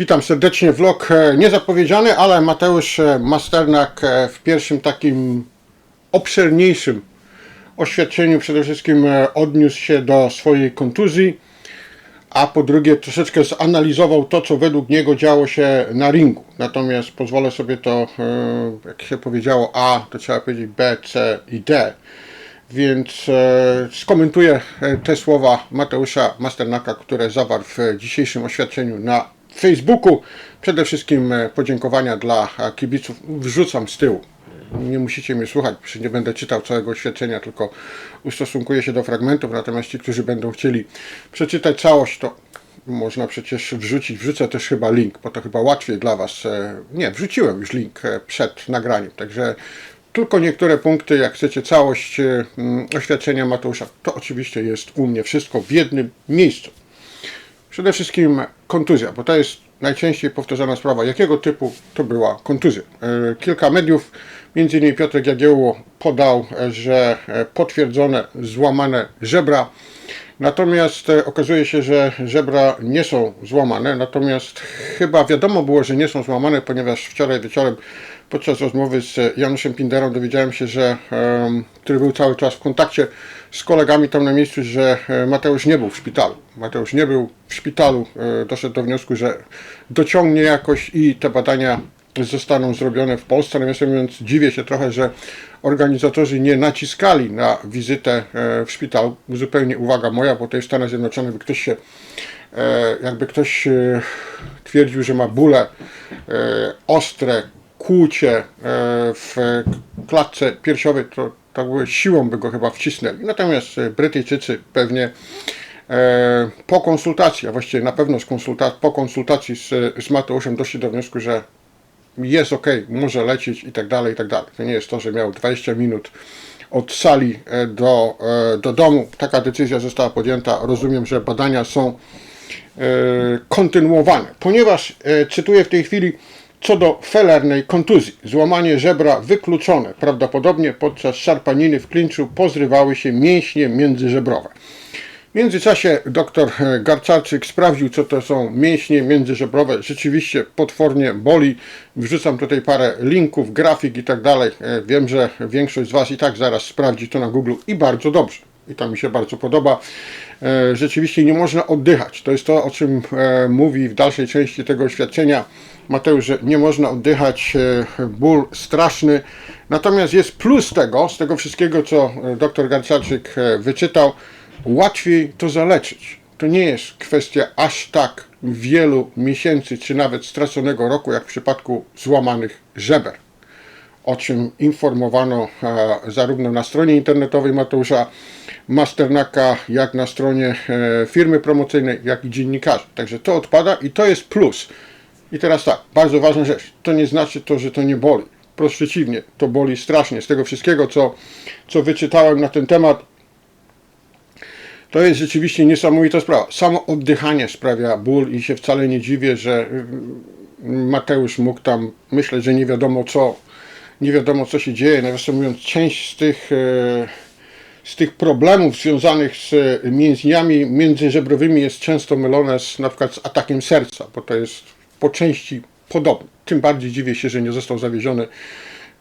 witam serdecznie. Vlog e, niezapowiedziany, ale Mateusz e, Masternak e, w pierwszym takim obszerniejszym oświadczeniu przede wszystkim odniósł się do swojej kontuzji, a po drugie troszeczkę zanalizował to, co według niego działo się na ringu. Natomiast pozwolę sobie to, jak się powiedziało A, to trzeba powiedzieć B, C i D. Więc skomentuję te słowa Mateusza Masternaka, które zawarł w dzisiejszym oświadczeniu na Facebooku. Przede wszystkim e, podziękowania dla e, kibiców. Wrzucam z tyłu. Nie musicie mnie słuchać, przecież nie będę czytał całego oświadczenia, tylko ustosunkuję się do fragmentów. Natomiast ci, którzy będą chcieli przeczytać całość, to można przecież wrzucić. Wrzucę też chyba link, bo to chyba łatwiej dla Was. E, Nie, wrzuciłem już link przed nagraniem, także tylko niektóre punkty, jak chcecie całość oświadczenia Mateusza, to oczywiście jest u mnie wszystko w jednym miejscu. Przede wszystkim kontuzja, bo to jest najczęściej powtarzana sprawa. Jakiego typu to była kontuzja? E, Kilka mediów, m.in. Piotrek Jagiełło podał, e, że e, potwierdzone złamane żebra. Natomiast e, okazuje się, że żebra nie są złamane, natomiast chyba wiadomo było, że nie są złamane, ponieważ wczoraj wieczorem podczas rozmowy z Januszem Pinderą dowiedziałem się, że który był cały czas w kontakcie z kolegami tam na miejscu, że e, Mateusz nie był w szpitalu. Mateusz nie był w szpitalu, e, doszedł do wniosku, że dociągnie jakoś i te badania zostaną zrobione w Polsce. Natomiast mówiąc, dziwię się trochę, że organizatorzy nie naciskali na wizytę e, w szpitalu. Zupełnie uwaga moja, bo to w Stanach Zjednoczonych by ktoś się e, jakby ktoś e, twierdził, że ma bóle ostre, kłucie w klatce piersiowej, to tak by siłą by go chyba wcisnęli. Natomiast Brytyjczycy pewnie po konsultacji, a właściwie na pewno z konsulta- po konsultacji z, z Mateuszem doszli do wniosku, że jest ok, może lecieć i tak dalej, i tak dalej. To nie jest to, że miał 20 minut od sali e, do, e, do domu. Taka decyzja została podjęta. Rozumiem, że badania są e, kontynuowane, ponieważ cytuję w tej chwili co do felernej kontuzji. Złamanie żebra wykluczone. Prawdopodobnie podczas szarpaniny w klinczu pozrywały się mięśnie międzyżebrowe. W międzyczasie dr Garcarczyk sprawdził, co to są mięśnie międzyżebrowe. Rzeczywiście potwornie boli. Wrzucam tutaj parę linków, grafik i tak dalej. E, Wiem, że większość z Was i tak zaraz sprawdzi to na Google i bardzo dobrze. I to mi się bardzo podoba. E, Rzeczywiście nie można oddychać. To jest to, o czym e, mówi w dalszej części tego oświadczenia Mateusz, że nie można oddychać, e, ból straszny. Natomiast jest plus tego, z tego wszystkiego, co e, dr Garcarczyk e, wyczytał, łatwiej to zaleczyć. To nie jest kwestia aż tak wielu miesięcy, czy nawet straconego roku, jak w przypadku złamanych żeber, o czym informowano e, zarówno na stronie internetowej Mateusza Masternaka, jak na stronie e, firmy promocyjnej, jak i dziennikarzy. Także to odpada i to jest plus. I teraz tak, bardzo ważna rzecz. To nie znaczy to, że to nie boli. Wprost przeciwnie, to boli strasznie. Z tego wszystkiego, co, co wyczytałem na ten temat, to jest rzeczywiście niesamowita sprawa. Samo oddychanie sprawia ból i się wcale nie dziwię, że mm, Mateusz mógł tam myśleć, że nie wiadomo co, nie wiadomo co się dzieje. Nawiasem mówiąc, część z tych, e, z tych problemów związanych z mięśniami międzyżebrowymi jest często mylone z, na przykład z atakiem serca, bo to jest po części podobne. Tym bardziej dziwię się, że nie został zawieziony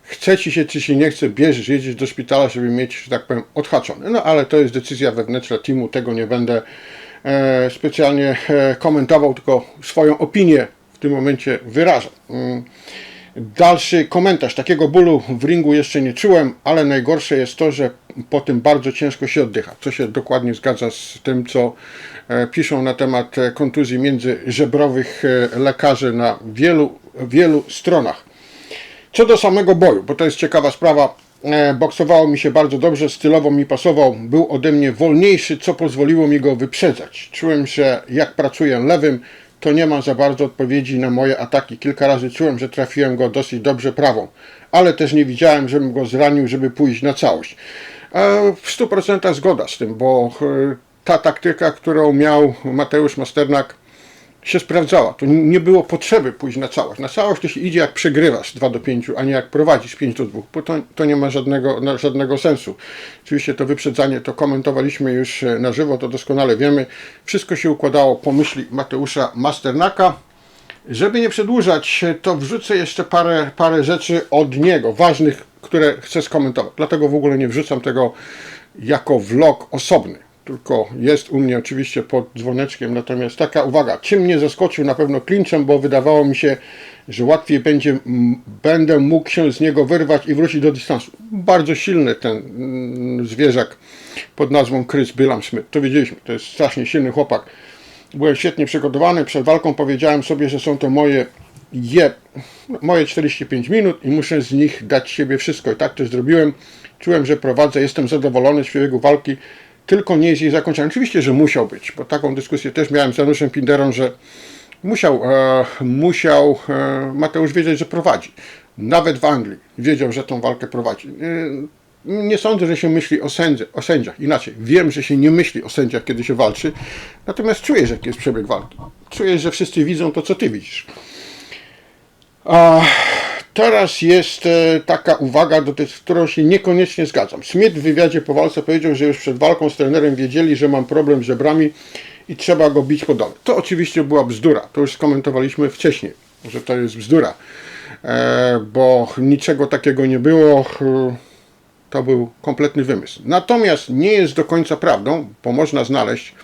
chce ci się, czy się nie chce, bierzesz, jedziesz do szpitala, żeby mieć, że tak powiem, odhaczony. No ale to jest decyzja wewnętrzna teamu, tego nie będę e, specjalnie e, komentował, tylko swoją opinię w tym momencie wyrażam. Mm. Dalszy komentarz. Takiego bólu w ringu jeszcze nie czułem, ale najgorsze jest to, że po tym bardzo ciężko się oddycha. Co się dokładnie zgadza z tym, co e, piszą na temat e, kontuzji międzyżebrowych e, lekarze na wielu, wielu stronach. Co do samego boju, bo to jest ciekawa sprawa, e, boksowało mi się bardzo dobrze, stylowo mi pasował, był ode mnie wolniejszy, co pozwoliło mi go wyprzedzać. Czułem, że jak pracuję lewym, to nie ma za bardzo odpowiedzi na moje ataki. Kilka razy czułem, że trafiłem go dosyć dobrze prawą, ale też nie widziałem, żebym go zranił, żeby pójść na całość. E, W 100% zgoda z tym, bo e, ta taktyka, którą miał Mateusz Masternak, się sprawdzała. To nie było potrzeby pójść na całość. Na całość to się idzie jak przegrywasz 2 do 5, a nie jak prowadzisz 5 do 2, bo to, to nie ma żadnego, żadnego sensu. Oczywiście to wyprzedzanie to komentowaliśmy już e, na żywo, to doskonale wiemy. Wszystko się układało po myśli Mateusza Masternaka. Żeby nie przedłużać, to wrzucę jeszcze parę, parę rzeczy od niego, ważnych, które chcę skomentować. Dlatego w ogóle nie wrzucam tego jako vlog osobny. Tylko jest u mnie oczywiście pod dzwoneczkiem. Natomiast taka uwaga, czym mnie zaskoczył na pewno klinczem, bo wydawało mi się, że łatwiej będzie, będę mógł się z niego wyrwać i wrócić do dystansu. Bardzo silny ten mm, zwierzak pod nazwą Chris Smith. To wiedzieliśmy, to jest strasznie silny chłopak. Byłem świetnie przygotowany. Przed walką powiedziałem sobie, że są to moje je, moje 45 minut i muszę z nich dać siebie wszystko. I tak też zrobiłem. Czułem, że prowadzę, jestem zadowolony z przebiegu walki, tylko nie jest jej zakończenia. Oczywiście, że musiał być, bo taką dyskusję też miałem z Januszem Pinderą, że musiał, e, musiał e, Mateusz wiedzieć, że prowadzi. Nawet w Anglii wiedział, że tą walkę prowadzi. E, nie sądzę, że się myśli o, sędzi, o sędziach. Inaczej, wiem, że się nie myśli o sędziach, kiedy się walczy, natomiast czujesz, jaki jest przebieg walki. Czujesz, że wszyscy widzą to, co ty widzisz. A teraz jest e, taka uwaga, do tej, z którą się niekoniecznie zgadzam. Smith w wywiadzie po walce powiedział, że już przed walką z trenerem wiedzieli, że mam problem z żebrami i trzeba go bić po dole. To oczywiście była bzdura. To już skomentowaliśmy wcześniej, że to jest bzdura. E, bo niczego takiego nie było. E, to był kompletny wymysł. Natomiast nie jest do końca prawdą, bo można znaleźć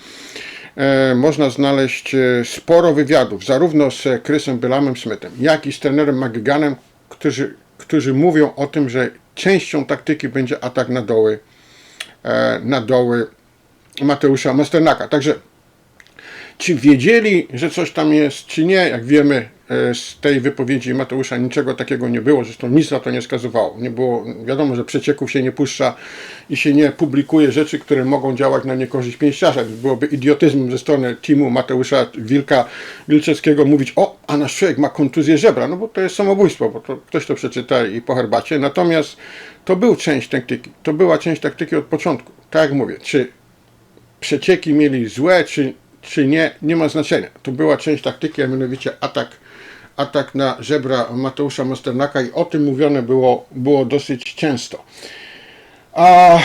e, można znaleźć sporo wywiadów, zarówno z Chrisem Billamem Smithem, jak i z trenerem McGiganem, którzy, którzy mówią o tym, że częścią taktyki będzie atak na doły, e, na doły Mateusza Masternaka. Także czy wiedzieli, że coś tam jest, czy nie, jak wiemy z tej wypowiedzi Mateusza niczego takiego nie było, zresztą nic na to nie wskazywało. Nie było, wiadomo, że przecieków się nie puszcza i się nie publikuje rzeczy, które mogą działać na niekorzyść pięściarza. Byłoby idiotyzmem ze strony teamu Mateusza Wilka Wilczewskiego mówić, o, a nasz człowiek ma kontuzję żebra, no bo to jest samobójstwo, bo to ktoś to przeczyta i po herbacie. Natomiast to był część taktyki, to była część taktyki od początku. Tak jak mówię, czy przecieki mieli złe, czy czy nie, nie ma znaczenia. To była część taktyki, a mianowicie atak, atak na żebra Mateusza Masternaka i o tym mówione było, było dosyć często. A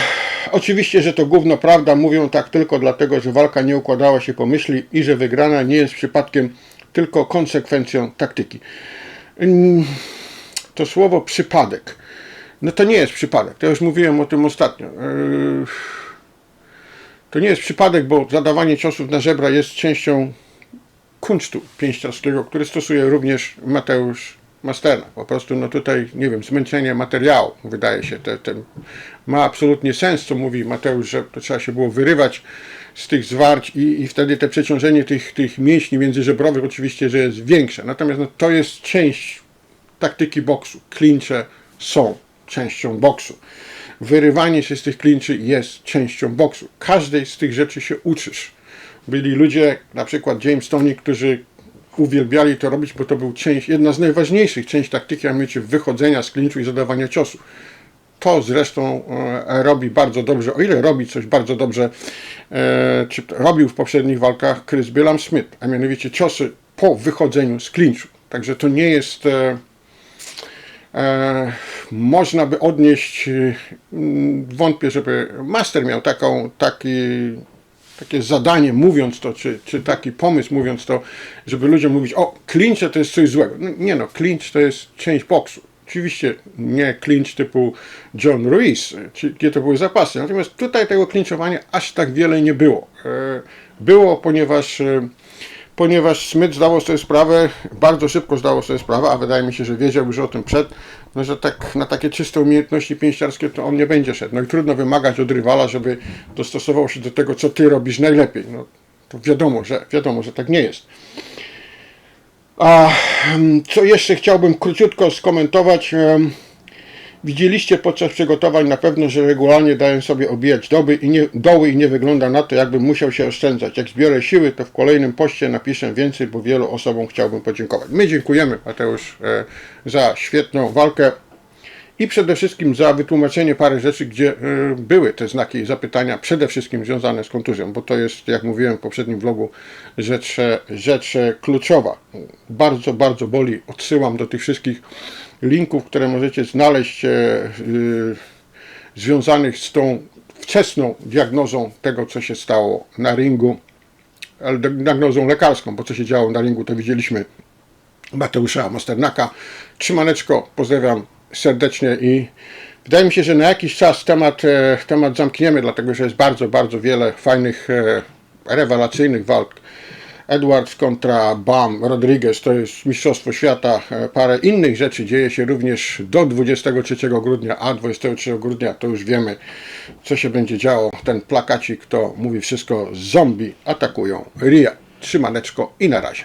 oczywiście, że to gówno prawda, mówią tak tylko dlatego, że walka nie układała się po myśli i że wygrana nie jest przypadkiem, tylko konsekwencją taktyki. Mm, To słowo przypadek. No to nie jest przypadek. To już mówiłem o tym ostatnio. To nie jest przypadek, bo zadawanie ciosów na żebra jest częścią kunsztu pięściarskiego, który stosuje również Mateusz Masterna. Po prostu no tutaj, nie wiem, zmęczenie materiału, wydaje się, te, te, ma absolutnie sens, co mówi Mateusz, że to trzeba się było wyrywać z tych zwarć i, i wtedy te przeciążenie tych, tych mięśni międzyżebrowych oczywiście, że jest większe. Natomiast no, to jest część taktyki boksu. Klincze są częścią boksu. Wyrywanie się z tych klinczy jest częścią boksu. Każdej z tych rzeczy się uczysz. Byli ludzie, na przykład James Tony, którzy uwielbiali to robić, bo to był część, jedna z najważniejszych część taktyki, a mianowicie wychodzenia z klinczu i zadawania ciosu. To zresztą e, robi bardzo dobrze, o ile robi coś bardzo dobrze, e, czy robił w poprzednich walkach Chris Billam Smith, a mianowicie ciosy po wychodzeniu z klinczu. Także to nie jest e, można by odnieść, e, wątpię, żeby master miał taką, taki, takie zadanie mówiąc to, czy, czy taki pomysł mówiąc to, żeby ludziom mówić, o, clinche to jest coś złego. No, nie no, clinch to jest część boksu. Oczywiście nie clinch typu John Ruiz, gdzie to były zapasy. Natomiast tutaj tego clinczowania aż tak wiele nie było. E, Było, ponieważ e, ponieważ Smith zdawał sobie sprawę, bardzo szybko zdawał sobie sprawę, a wydaje mi się, że wiedział już o tym przed, no, że tak na takie czyste umiejętności pięściarskie to on nie będzie szedł. No i trudno wymagać od rywala, żeby dostosował się do tego, co ty robisz najlepiej. No, to wiadomo, że wiadomo, że tak nie jest. A mm, co jeszcze chciałbym króciutko skomentować. Widzieliście podczas przygotowań na pewno, że regularnie daję sobie obijać doby i nie, doły i nie wygląda na to, jakbym musiał się oszczędzać. Jak zbiorę siły, to w kolejnym poście napiszę więcej, bo wielu osobom chciałbym podziękować. My dziękujemy, Mateusz, e, za świetną walkę i przede wszystkim za wytłumaczenie parę rzeczy, gdzie e, były te znaki zapytania, przede wszystkim związane z kontuzją, bo to jest, jak mówiłem w poprzednim vlogu, rzecz, e, rzecz e, kluczowa. Bardzo, bardzo boli. Odsyłam do tych wszystkich linków, które możecie znaleźć e, y, związanych z tą wczesną diagnozą tego, co się stało na ringu, ale diagnozą lekarską, bo co się działo na ringu, to widzieliśmy Mateusza Masternaka. Trzymaneczko, pozdrawiam serdecznie i wydaje mi się, że na jakiś czas temat, e, temat zamkniemy, dlatego że jest bardzo, bardzo wiele fajnych, e, rewelacyjnych walk. Edwards kontra Bam, Rodriguez, to jest Mistrzostwo Świata, e, parę innych rzeczy dzieje się również do 23 grudnia, a 23 grudnia to już wiemy, co się będzie działo. Ten plakacik to mówi wszystko, zombie atakują Ria. Trzymaneczko i na razie.